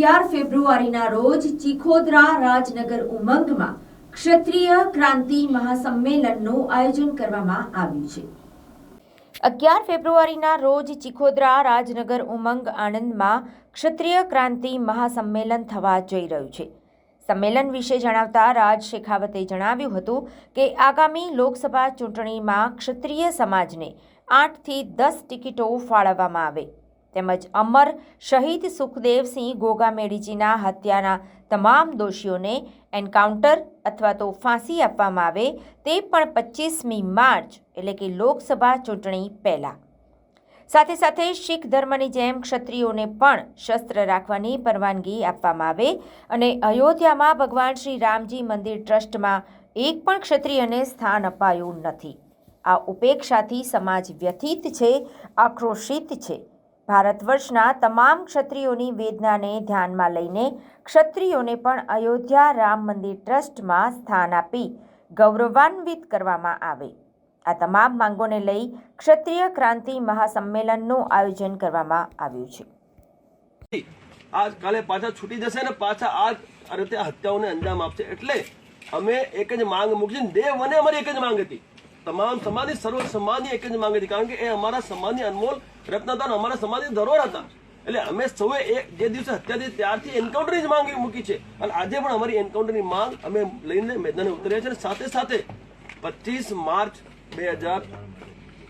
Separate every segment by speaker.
Speaker 1: અગિયાર ફેબ્રુઆરીના રોજ ચીખોદરા રાજનગર ઉમંગમાં ક્ષત્રિય ક્રાંતિ મહાસંમેલનનું આયોજન કરવામાં આવ્યું છે. અગિયાર ફેબ્રુઆરીના રોજ ચીખોદરા રાજનગર ઉમંગ આણંદમાં ક્ષત્રિય ક્રાંતિ મહાસંમેલન થવા જઈ રહ્યું છે. સંમેલન વિશે જણાવતા રાજ શેખાવતે જણાવ્યું હતું કે આગામી લોકસભા ચૂંટણીમાં ક્ષત્રિય સમાજને આઠથી દસ ટિકિટો ફાળવવામાં આવે. તેમજ અમર શહીદ સુખદેવસિંહ ગોગામેડીજીના હત્યાના તમામ દોષીઓને એન્કાઉન્ટર અથવા તો ફાંસી આપવામાં આવે તે પણ પચીસમી માર્ચ એટલે કે લોકસભા ચૂંટણી પહેલાં. સાથે સાથે શીખ ધર્મની જેમ ક્ષત્રિયોને પણ શસ્ત્ર રાખવાની પરવાનગી આપવામાં આવે અને અયોધ્યામાં ભગવાન શ્રી રામજી મંદિર ટ્રસ્ટમાં એક પણ ક્ષત્રિયને સ્થાન અપાયું નથી. આ ઉપેક્ષાથી સમાજ વ્યથિત છે, આક્રોશિત છે. ભારત વર્ષના તમામ ક્ષત્રિયોની વેદનાને ધ્યાનમાં લઈને ક્ષત્રિયોને પણ અયોધ્યા રામ મંદિર ટ્રસ્ટમાં સ્થાન આપી ગૌરવાન્વિત કરવામાં આવે. આ તમામ માંગોને લઈ ક્ષત્રિય ક્રાંતિ મહાસંમેલનનું આયોજન કરવામાં આવ્યું છે.
Speaker 2: આજ કાલે પાછા છૂટી જશે ને પાછા આ રીતે હત્યાઓને અંજામ આપશે. એટલે અમે એક જ માંગ મૂકી દેવ અને અમારી એક જ માંગ હતી. તમામ સમાજની સર્વ સમાજની એક જ માંગ હતી કારણ કે એ અમારા સમાજની અનમોલ રત્ન અમારા સમાજની ધરોહર હતા. એટલે અમે સૌએ એ જે દિવસે હત્યા થઈ ત્યારથી એન્કાઉન્ટરની જ માંગ મૂકી છે. અને આજે પણ અમારી એન્કાઉન્ટરની માંગ અમે લઈને મેદાને ઉતર્યા છે અને સાથે સાથે પચીસ માર્ચ બે હજાર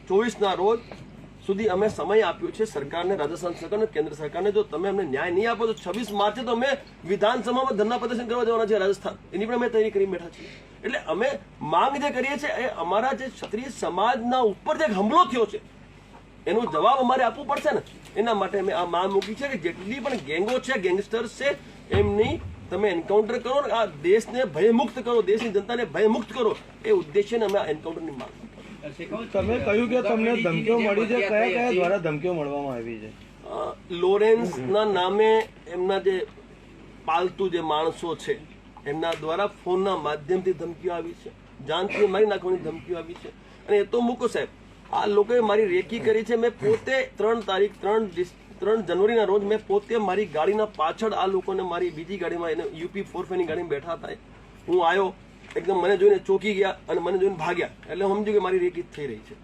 Speaker 2: ચોવીસના રોજ સુધી અમે સમય આપ્યો છે સરકારને રાજસ્થાન સરકારને કેન્દ્ર સરકારને. જો તમે અમને ન્યાય નહીં આપો તો છવ્વીસ માર્ચે તો અમે વિધાનસભામાં ધરના પ્રદર્શન કરવા જવાના છે રાજસ્થાન. એની પણ અમે તૈયારી કરી બેઠા છીએ. એટલે અમે માંગ જે કરીએ છીએ એ અમારા જે ક્ષત્રિય સમાજના ઉપર જે હમલો થયો છે એનો જવાબ અમારે આપવું પડશે ને? એના માટે અમે આ માંગ મૂકી છે કે જેટલી પણ ગેંગો છે ગેંગસ્ટર્સ છે એમની તમે એન્કાઉન્ટર કરો ને આ દેશને ભયમુક્ત કરો દેશની જનતાને ભયમુક્ત કરો એ ઉદ્દેશ્યને અમે આ એન્કાઉન્ટરની માંગ
Speaker 3: તમે કહ્યું કે તમને ધમકીઓ મળી છે કયા કયા દ્વારા ધમકીઓ મળવામાં આવી છે?
Speaker 2: લોરેન્સ લોરેન્સના નામે એમના જે પાલતુ જે માણસો છે એમના દ્વારા ફોનના માધ્યમથી ધમકીઓ આવી છે. જાનથી મારી નાખવાની ધમકીઓ આવી છે. અને એ તો મૂકો સાહેબ, આ લોકોએ મારી રેકી કરી છે. મેં પોતે ત્રણ તારીખ, ત્રણ ત્રણ જનવરીના રોજ મેં પોતે મારી ગાડીના પાછળ આ લોકોને મારી બીજી ગાડીમાં એને યુપી ફોર ફાઈવની ગાડીમાં બેઠા હતા. હું આવ્યો એકદમ મને જોઈને ચોકી ગયા અને મને જોઈને ભાગ્યા. એટલે સમજ્યું કે મારી રેકી થઈ રહી છે.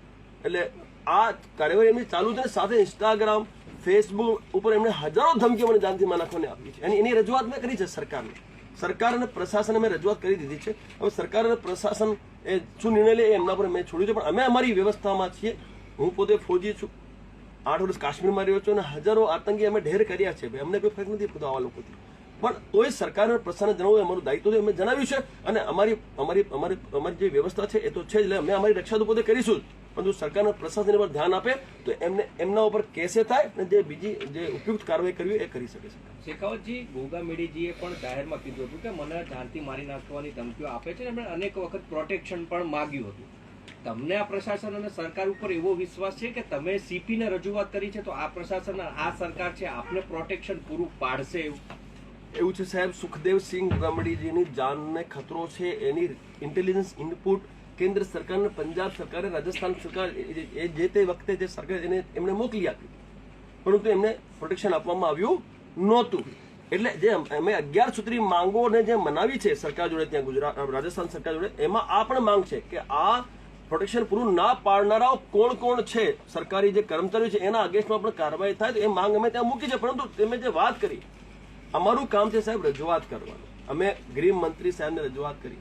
Speaker 2: એટલે આ કાર્યવાહી એમની ચાલુ છે સાથે ઇન્સ્ટાગ્રામ ફેસબુક ઉપર એમણે હજારો ધમકીઓ મને જાનથી માં નાખવાની આપી છે. અને એની રજૂઆત મેં કરી છે સરકારને. સરકાર અને પ્રશાસને મેં રજૂઆત કરી દીધી છે. હવે સરકાર અને પ્રશાસન એ શું નિર્ણય લે એમના પર મેં છોડ્યું છે. પણ અમે અમારી વ્યવસ્થામાં છીએ. હું પોતે ફોજી છું. આઠ વર્ષ કાશ્મીરમાં રહ્યો છું અને હજારો આતંકી અમે ઢેર કર્યા છે. ભાઈ, અમને કોઈ ફરક નથી પડતો આવા લોકોથી. પણ તોય સરકાર અને પ્રશાસને જણાવવું અમારું દાયિત્વ છે, અમે જણાવ્યું છે. અને અમારી અમારી અમારી અમારી જે વ્યવસ્થા છે એ તો છે જ. એટલે અમે અમારી રક્ષા તો પોતે કરીશું જ. પરંતુ સરકારના પ્રશાસન પર ધ્યાન આપે તો એમને એમના ઉપર કેસે થાય અને જે બીજી જે ઉપયુક્ત કાર્યવાહી કરવી એ કરી શકે છે.
Speaker 4: શેખાવતજી ગોગા મેડીજીએ પણ જાહેરમાં કીધું હતું કે મને જાનથી મારી નાખવાની ધમકીઓ આપે છે અને અનેક વખત પ્રોટેક્શન પણ માગ્યું હતું. તમને આ પ્રશાસન અને સરકાર ઉપર એવો વિશ્વાસ છે કે તમે સીપીને ને રજૂઆત કરી છે તો આ પ્રશાસન આ સરકાર છે આપને પ્રોટેક્શન પૂરું પાડશે એવું?
Speaker 2: એવું છે સાહેબ સુખદેવસિંહ ગામડીજીની જાનને ખતરો છે એની ઇન્ટેલિજન્સ ઇનપુટ કેન્દ્ર સરકાર પંજાબ સરકારે, રાજસ્થાન સરકાર, એ- જે તે વખતે જે સરકાર એને એમને મોકલી આપી. પરંતુ એમને પ્રોટેક્શન આપવામાં આવ્યું નહોતું. એટલે જે અમે અગિયાર સૂત્રી માંગોને જે મનાવી છે સરકાર જોડે, ત્યાં ગુજરાત રાજસ્થાન સરકાર જોડે, એમાં આ પણ માંગ છે કે આ પ્રોટેક્શન પૂરું ના પાડનારાઓ કોણ કોણ છે? સરકારી જે કર્મચારીઓ છે, એના અગેન્સ્ટમાં પણ કાર્યવાહી થાય તો એ માંગ અમે ત્યાં મૂકી છે. પરંતુ તમે જે વાત કરી, અમારું કામ છે સાહેબ રજૂઆત કરવાનું. અમે ગૃહ મંત્રી સાહેબને રજૂઆત કરી.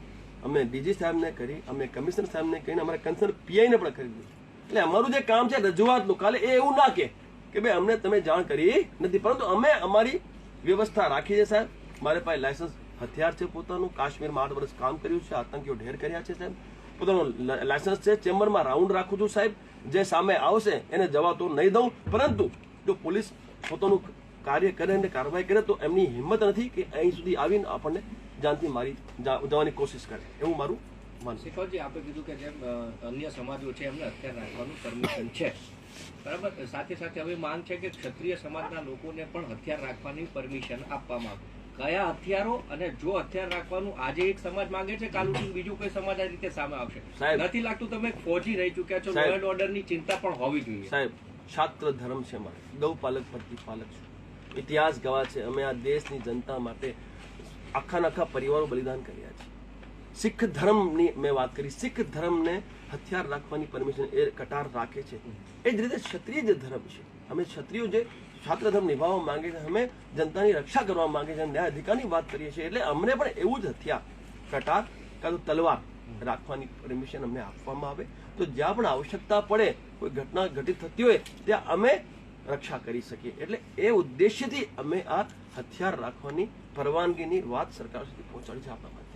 Speaker 2: અમે ડીજી સાહેબને કરી, અમે કમિશનર સાહેબને કરીને અમારા કન્સર્ન પીઆઈને પણ કરી દીધું. એટલે અમારું જે કામ છે રજૂઆતનું, કાલે એ એવું ના કે કે ભાઈ અમને તમે જાણ કરી નથી. પરંતુ અમે અમારી વ્યવસ્થા રાખી છે સાહેબ. મારે પાસે લાયસન્સ હથિયાર છે પોતાનું. કાશ્મીરમાં આઠ વર્ષ કામ કર્યું છે, આતંકીઓ ઢેર કર્યા છે સાહેબ. પોતાનું લાયસન્સ છે, ચેમ્બરમાં રાઉન્ડ રાખું છું સાહેબ. જે સામે આવશે એને જવા તો નહીં દઉં. પરંતુ જો પોલીસ પોતાનું કાર્ય કરે અને કાર્યવાહી કરે તો એમની હિંમત નથી કે અહીં સુધી આવીને આપણને જાનથી મારી જવાની કોશિશ કરે. એવું મારું માનવું. શિખરજી
Speaker 4: શેખાવતજી આપે કીધું કે જેમ અન્ય સમાજો છે એમને અત્યારે રાખવાનું પરમિશન છે. બરાબર? સાથે સાથે હવે માંગ છે કે ક્ષત્રિય સમાજના લોકોને પણ હથિયાર રાખવાની પરમિશન આપવામાં આવે. કયા હથિયારો અને જો હથિયાર રાખવાનું આજે એક સમાજ માંગે છે કાલ ઉઠીને બીજું કોઈ સમાજ આ રીતે સામે આવશે?
Speaker 2: સાહેબ.
Speaker 4: નથી લાગતું તમે ફોજી રહી ચુક્યા છો. એન્ડ ઓર્ડરની ચિંતા પણ હોવી જોઈએ.
Speaker 2: સાહેબ છાત્ર ધર્મ છે મારે. ગૌ પાલક પ્રતિપાલક છું. ઇતિહાસ ગવા છે અમે આ દેશની જનતા માટે આખા આખા પરિવારો બલિદાન કર્યા છે. શીખ ધર્મની મેં વાત કરી. શીખ ધર્મને હથિયાર રાખવાની પરમિશન એ કટાર રાખે છે. એ જ રીતે ક્ષત્રિય જે ધર્મ છે, અમે ક્ષત્રિયો જે છાત્ર ધર્મ નિભાવવા માંગે છે, અમે જનતાની રક્ષા કરવા માંગે છે ન્યાય અધિકારની વાત કરીએ છીએ, એટલે અમને પણ એવું જ હથિયાર, કટાર કાં તો તલવાર રાખવાની પરમિશન અમને આપવામાં આવે. તો જ્યાં પણ આવશ્યકતા પડે, કોઈ ઘટના ઘટિત થતી હોય, ત્યાં અમે રક્ષા કરી શકીએ. એટલે એ ઉદ્દેશ્યથી અમે આ હથિયાર રાખવાની પરવાનગીની વાત સરકાર સુધી પહોંચાડી છે આપણા